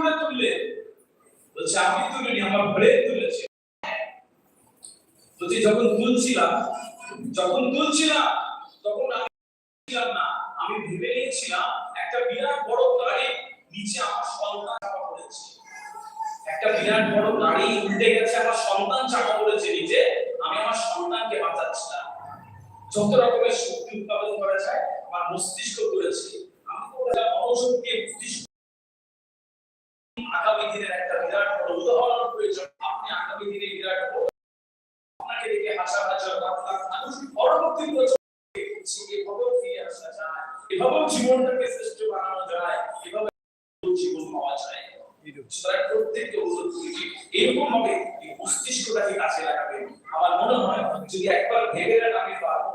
করে তুললে? বলছে আমি তুলিনি, আমার ব্রেন তুলেছে। বলছি, যখন তুলছিলাম যখন তুলছিলাম, তখন আমি না। আমি ভেবে নিয়েছিলাম, একটা বিরাট বড় গাড়ি নিচে আমার সন্তান চাপা পড়েছে। একটা বিরাট বড় গাড়ি উল্টে গেছে, আমার সন্তান চাপা পড়েছে নিচে। আমি আমার সন্তানকে বাঁচাচ্ছিলাম। যত রকমের শক্তি উৎপাদন করা যায়, আমার মস্তিষ্ক করেছে। মনে হয় আমি পারব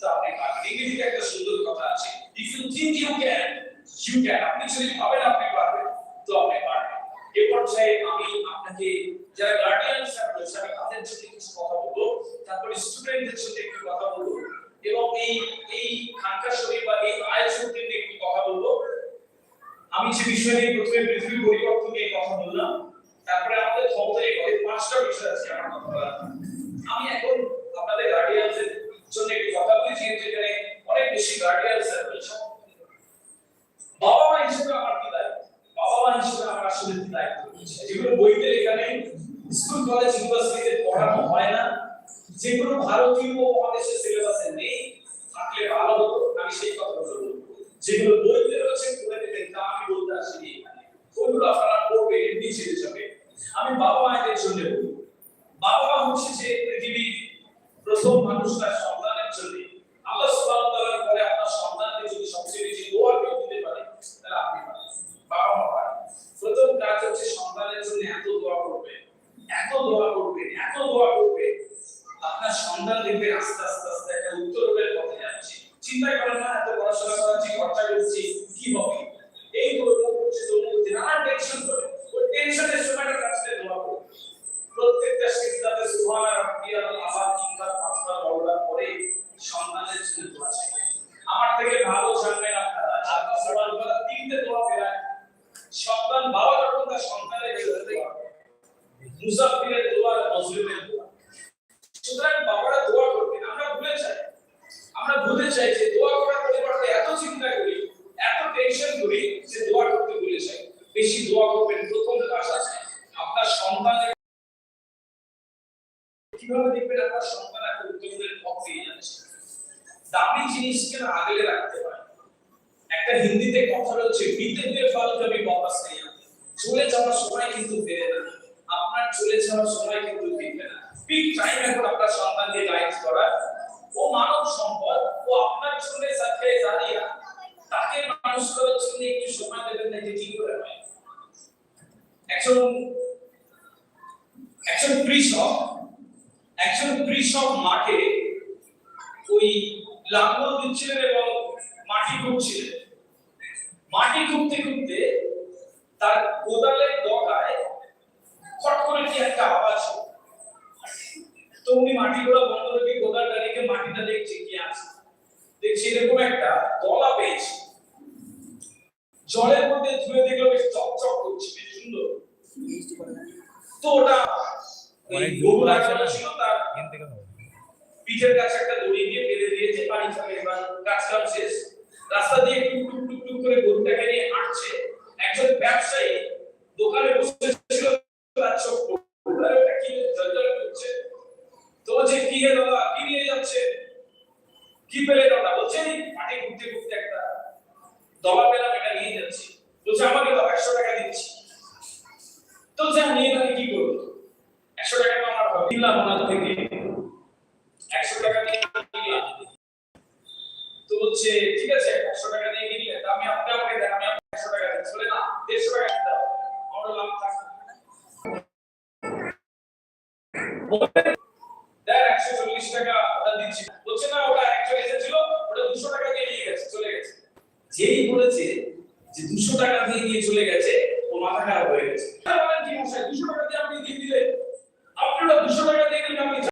তো আপনি একটা সুন্দর কথা আছে ইউ ইউ ক্যান ক্যান আপনি যদি ভাবেন আপনি পারবেন তো আপনি যারা রয়েছে আমি তাদের জন্য কিছু কথা বলব তারপরে স্টুডেন্টদের সাথে একটু কথা বলব এবং এই এই খানকা শরীফ বা এই আয়োজন থেকে একটু কথা বলব আমি যে বিষয় নিয়ে প্রথমে পৃথিবী পরিবর্তন নিয়ে কথা বললাম। তারপরে আমাদের ক্ষমতায় এই পাঁচটা বিষয় আছে আমার কথা আমি এখন আপনাদের গার্ডিয়ানদের জন্য একটু কথা বলি যেহেতু এখানে অনেক বেশি গার্ডিয়ানস রয়েছে বাবা মা হিসেবে আমার কি দায়িত্ব? বাবা মা হিসেবে আমার আসলে কি দায়িত্ব? যেগুলো বইতে এখানে স্কুল, কলেজ ইউনিভার্সিটিতে পড়ানো হয় না। যেগুলো ভারতীয় উপমহাদেশের সিলেবাসে নেই। থাকলে ভালো হতো। আমি সেই কথা বলব। যেগুলো বইতে রয়েছে পড়ে নেবেন তা আমি বলতে আসিনি এখানে ওইগুলো আপনারা পড়বেন এমনি ছেড়ে যাবে আমি বাবা মায়েদের জন্য বলি বাবা মা হচ্ছে যে পৃথিবীর প্রথম এত দোয়া করবে, এত দোয়া করবে আপনার সন্তান দেখবে আস্তে আস্তে আস্তে একটা উত্তরণের পথে যাচ্ছে। চিন্তা করেন না, এত পড়াশোনা করাচ্ছি খরচা করছি, কি হবে? এই তো তো করছি তো নানান কীভাবে দেখবেন আপনার সন্তান একটা উত্তরণের পথ পেয়ে যাচ্ছে? দামি জিনিসকে না আগলে রাখতে হয়? একটা হিন্দিতে কথা হচ্ছে বিতে হুয়ে ফল কবি বাপাস নেই। চলে যাওয়ার সময় কিন্তু ফিরে না। আপনার চলে যাওয়ার সময় কিন্তু ফিরবে না। পিক টাইম এখন আপনার সন্তানকে গাইড করা, ও মানব সম্পদ, ও আপনার জন্য সাথে জারিয়া তাকে মানুষ করার জন্য একটু সময় দেবেন না যে কি করে হয়? একজন একজন কৃষক একজন কৃষক মাঠে ওই লাঙ্গল দিচ্ছিলেন এবং মাটি খুঁড়ছিলেন মাটি খুঁড়তে খুঁড়তে তার কোদালের ডগায় খট করে কি একটা আওয়াজ তো উনি মাটিগুলো বন্ধ রেখে কোদালটা রেখে মাটিটা দেখছে কি আছে। দেখছি এরকম একটা দলা পেয়েছে। জলের মধ্যে ধুয়ে দেখল বেশ চকচক করছে বেশ সুন্দর। তো ওটা? ছিল তার এখান থেকে হবে। পিঠের কাছে একটা দড়ি দিয়ে বেঁধে দিয়েছে, পানি খাবে এবার কাজ কাম শেষ। রাস্তা দিয়ে টুক টুক টুক করে গরুটাকে নিয়ে হাঁটছে। একজন ব্যবসায়ী দোকানে জলজল করছে? তো বলছে কি দাদা, কি নিয়ে যাচ্ছে? কি দাদা? বলছে ঘুরতে ঘুরতে একটা নিয়ে যাচ্ছি। আমাকে একশো বলছে, ঠিক আছে, একশো টাকা দিয়ে কিনলে আমি আপনি আমাকে দেন, আমি আপনাকে একশো টাকা দিই চলে না, দেড়শো টাকা দিতে হবে। লাভ থাকবে যেই বলেছে যে দুশো টাকা দিয়ে চলে গেছে মাথা খারাপ হয়ে গেছে। কি দুশো টাকা দিয়ে আপনি দিয়ে আপনারা দুশো টাকা দিয়ে আপনি